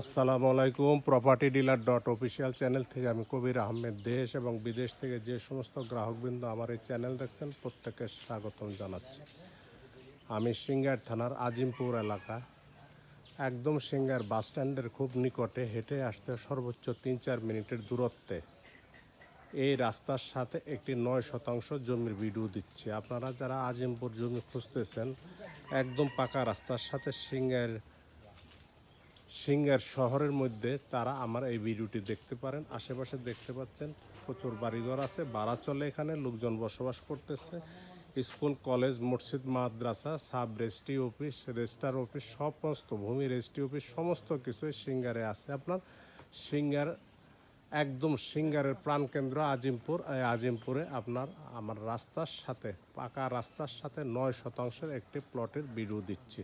আসসালামু আলাইকুম property dealer dot official channel থেকে আমি কবির আহমেদ। দেশ এবং বিদেশ থেকে যে সমস্ত গ্রাহকবৃন্দ আমার এই চ্যানেল দেখছেন, প্রত্যেককে স্বাগতম জানাচ্ছি। আমি সিঙ্গার থানার আজিমপুর এলাকা। একদম সিঙ্গার বাস স্ট্যান্ডের খুব নিকটে হেঁটে আসতে সর্বোচ্চ তিন চার মিনিটের দূরত্বে এই রাস্তার সাথে একটি নয় শতাংশ জমির ভিডিও দিচ্ছে। আপনারা যারা আজিমপুর জমি খুঁজতেছেন, একদম পাকা রাস্তার সাথে সিঙ্গার সিঙ্গার শহরের মধ্যে তারা আমার এই ভিডিওটি দেখতে পারেন। আশেপাশে দেখতে পাচ্ছেন প্রচুর বাড়িঘর আছে, ভাড়া চলে এখানে, লোকজন বসবাস করতেছে। স্কুল, কলেজ, মসজিদ, মাদ্রাসা, sub registry office register office, সমস্ত ভূমি রেজিস্ট্রি অফিস, সমস্ত কিছুই সিঙ্গারে আছে। আপনার সিঙ্গার, একদম সিঙ্গারের প্রাণকেন্দ্র আজিমপুর এই আজিমপুরে আপনার আমার রাস্তার সাথে, পাকা রাস্তার সাথে নয় শতাংশের একটি প্লটের ভিডিও দিচ্ছি।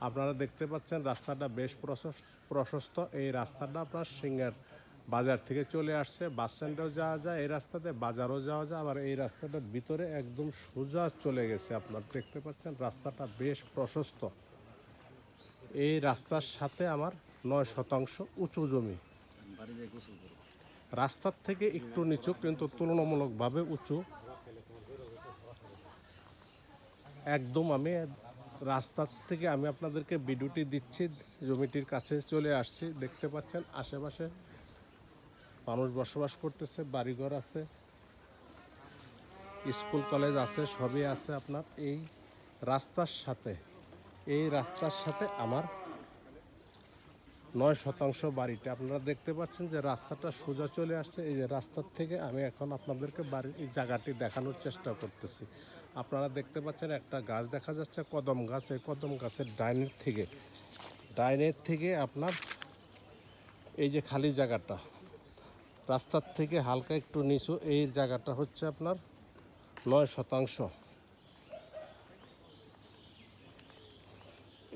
আপনারা দেখতে পাচ্ছেন রাস্তাটা বেশ প্রশস- প্রশস্ত। এই রাস্তাটা আপনার সিঙ্গার বাজার থেকে চলে আসছে। বাস স্ট্যান্ডেও যাওয়া যায়, এই রাস্তাতে বাজারও যাওয়া যায়। আবার এই রাস্তাটার ভিতরে একদম সোজা চলে গেছে আপনার। দেখতে পাচ্ছেন রাস্তাটা বেশ প্রশস্ত। এই রাস্তার সাথে আমার নয় শতাংশ উঁচু জমি। রাস্তার থেকে একটু নিচু, কিন্তু তুলনামূলকভাবে উঁচু। একদম আমি রাস্তার থেকে আমি আপনাদেরকে ভিডিওটি দিচ্ছি। জমিটির কাছে চলে আসছি। দেখতে পাচ্ছেন, আশেপাশে মানুষ বসবাস করতেছে, বাড়িঘর আছে, স্কুল, কলেজ আছে, সবই আছে আপনার। এই রাস্তার সাথে, এই রাস্তার সাথে আমার নয় শতাংশ বাড়িটা। আপনারা দেখতে পাচ্ছেন যে রাস্তাটা সোজা চলে আসছে। এই যে রাস্তার থেকে আমি এখন আপনাদেরকে বাড়ির এই জায়গাটি দেখানোর চেষ্টা করতেছি। আপনারা দেখতে পাচ্ছেন একটা গাছ দেখা যাচ্ছে, কদম গাছ। এই কদম গাছের ডাইনের থেকে ডাইনের থেকে আপনার এই যে খালি জায়গাটা, রাস্তার থেকে হালকা একটু নিচু, এই জায়গাটা হচ্ছে আপনার নয় শতাংশ।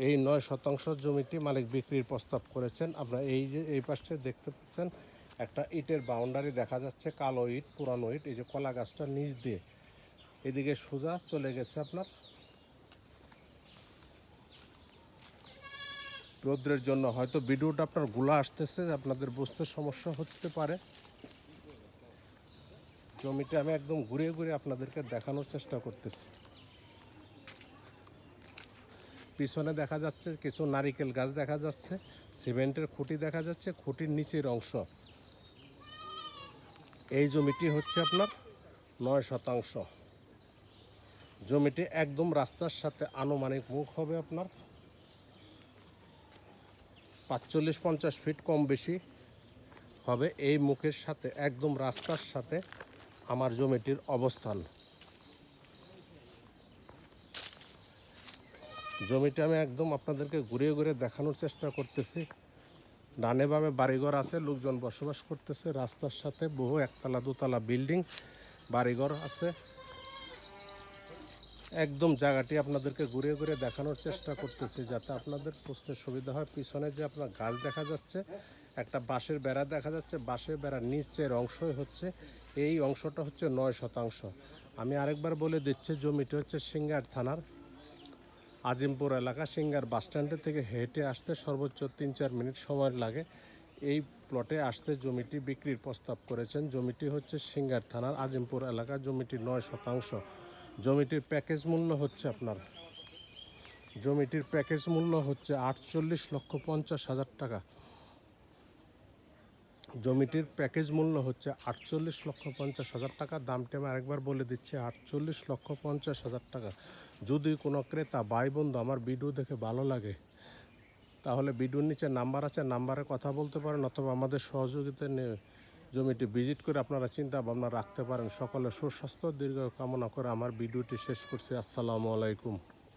এই নয় শতাংশ জমিটি মালিক বিক্রির প্রস্তাব করেছেন। আপনারা এই যে, এই পাশে দেখতে পাচ্ছেন একটা ইটের বাউন্ডারি দেখা যাচ্ছে, কালো ইট, পুরানো ইট, এই যে কলা গাছটা নিচ দিয়ে। এদিকে সোজা চলে গেছে আপনার। রৌদ্রের জন্য হয়তো ভিডিওটা আপনারগুলা আসতেছে, আপনাদের বুঝতে সমস্যা হতে পারে। জমিটা আমি একদম ঘুরে ঘুরে আপনাদেরকে দেখানোর চেষ্টা করতেছি। পিছনে দেখা যাচ্ছে কিছু নারিকেল গাছ দেখা যাচ্ছে, সিমেন্টের খুঁটি দেখা যাচ্ছে, খুঁটির নিচের অংশ। এই জমিটি হচ্ছে আপনার নয় শতাংশ। জমিটি একদম রাস্তার সাথে আনুমানিক মুখ হবে আপনার। পাঁচচল্লিশ পঞ্চাশ ফিট কম বেশি হবে এই মুখের সাথে, একদম রাস্তার সাথে আমার জমিটির অবস্থান। জমিটা আমি একদম আপনাদেরকে ঘুরিয়ে ঘুরে দেখানোর চেষ্টা করতেছি। ডানে বামে বাড়িঘর আছে, লোকজন বসবাস করতেছে। রাস্তার সাথে বহু একতলা, দোতলা বিল্ডিং, বাড়িঘর আছে। একদম জায়গাটি আপনাদেরকে ঘুরে ঘুরে দেখানোর চেষ্টা করতেছি যাতে আপনাদের বুঝতে সুবিধা হয়। পিছনে যে আপনার গাছ দেখা যাচ্ছে, একটা বাঁশের বেড়া দেখা যাচ্ছে। বাঁশের বেড়ার নিচের অংশই হচ্ছে, এই অংশটা হচ্ছে নয় শতাংশ। আমি আরেকবার বলে দিচ্ছি, জমিটি হচ্ছে সিঙ্গার থানার আজিমপুর এলাকা। সিঙ্গার বাস স্ট্যান্ডের থেকে হেঁটে আসতে সর্বোচ্চ তিন চার মিনিট সময় লাগে। এই প্লটে আসতে জমিটি বিক্রির প্রস্তাব করেছেন। জমিটি হচ্ছে সিঙ্গার থানার আজিমপুর এলাকা। জমিটি নয় শতাংশ। জমিটির প্যাকেজ মূল্য হচ্ছে আপনার, জমিটির প্যাকেজ মূল্য হচ্ছে আটচল্লিশ লক্ষ পঞ্চাশ হাজার টাকা। জমিটির প্যাকেজ মূল্য হচ্ছে আটচল্লিশ লক্ষ পঞ্চাশ হাজার টাকা। দামটি আমি আরেকবার বলে দিচ্ছি, আটচল্লিশ লক্ষ পঞ্চাশ হাজার টাকা। যদি কোনো ক্রেতা ভাই বন্ধু আমার ভিডিও দেখে ভালো লাগে, তাহলে ভিডিওর নিচে নাম্বার আছে, নাম্বারে কথা বলতে পারেন অথবা আমাদের সহযোগিতা নিয়ে জমিটি ভিজিট করে আপনারা চিন্তা ভাবনা রাখতে পারেন। সকলে সুস্বাস্থ্য, দীর্ঘ কামনা করে আমার ভিডিওটি শেষ করছি। আসসালামু আলাইকুম।